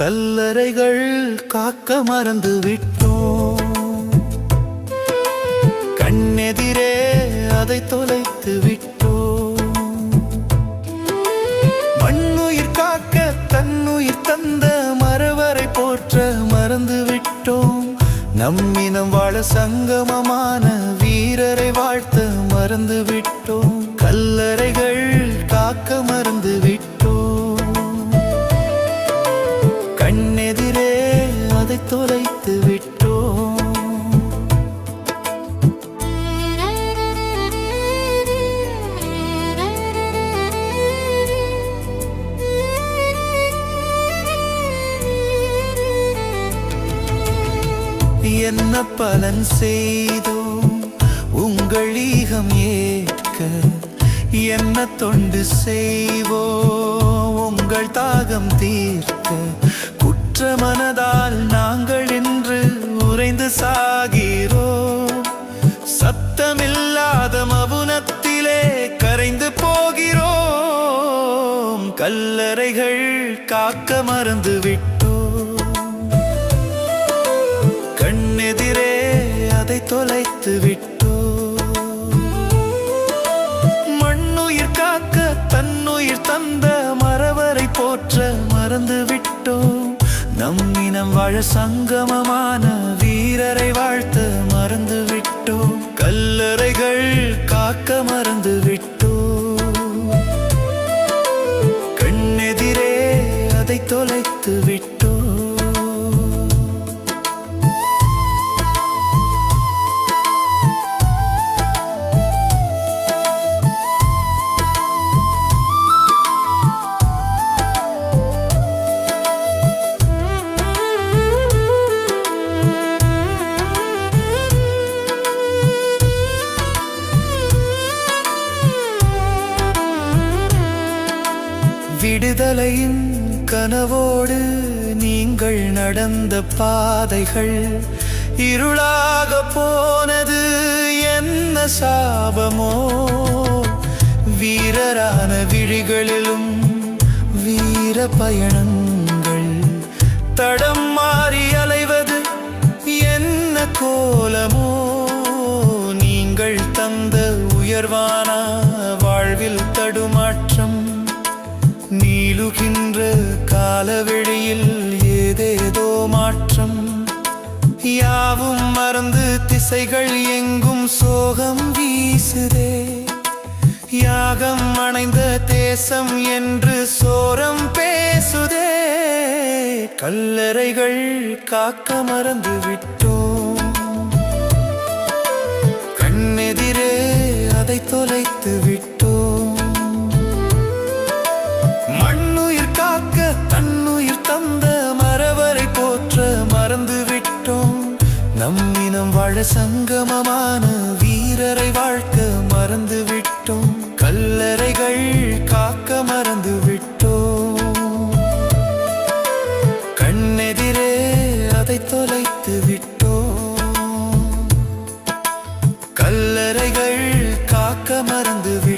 கல்லறைகள் காக்க மறந்து விட்டோம். கண்ணெதிரே அதை தொலைத்து விட்டோம். மண்ணுயிர் காக்க தன்னுயிர் தந்த மரவரை போற்ற மறந்து விட்டோம். நம்மினம் வாழ சங்கமமான வீரரை வாழ்த்த மறந்து விட்டோம். கல்லறைகள் தொலைத்து விட்டோம். என்ன பலன் செய்தோம் உங்கள் ஈகம் ஏற்க. என்ன தொண்டு செய்வோம் உங்கள் தாகம் தீர்க்க. குற்ற மனதால் நாங்கள் இன்று உறைந்து சாகிறோம் சத்தமில்லாத மவுனத்திலே கரைந்து போகிறோம். கல்லறைகள் காக்க மறந்து விட்டோ. கண்ணெதிரே அதை தொலைத்து விட்டோ. மண்ணுயிர் காக்க தன்னுயிர் தந்த மரவரை போற்ற மறந்து விட்டோம். நம் இனம் வாழ சங்கமமான வீரரை வாழ்த்த மறந்து விட்டோம் கல்லறைகள் காக்க மறந்து விட்டோம் கண்ணெதிரே அதை தொலைத்து விட்டோம் விடுதலையின் கனவோடு நீங்கள் நடந்த பாதைகள் இருளாக போனது என்ன சாபமோ? வீரரான விழிகளிலும் வீர பயணங்கள் தடம் மாறி அலைவது என்ன கோலமோ? நீங்கள் தந்த உயர்வான நீளுகின்ற காலவெளியில் ஏதேதோ மாற்றம். யாவும் மறந்து திசைகள் எங்கும் சோகம் வீசுதே. யாகம் அணைந்த தேசம் என்று சோரம் பேசுதே. கல்லறைகள் காக்க மறந்து விட்டோம். கண்ணெதிரே அதை தொலைத்து நம்மினம் வாழ சங்கமமான வீரரை வாழ்க்க மறந்து விட்டோம் கல்லறைகள் காக்க மறந்து விட்டோம் கண்ணெதிரே அதை தொலைத்து விட்டோம். கல்லறைகள் காக்க மறந்து விட்டோம்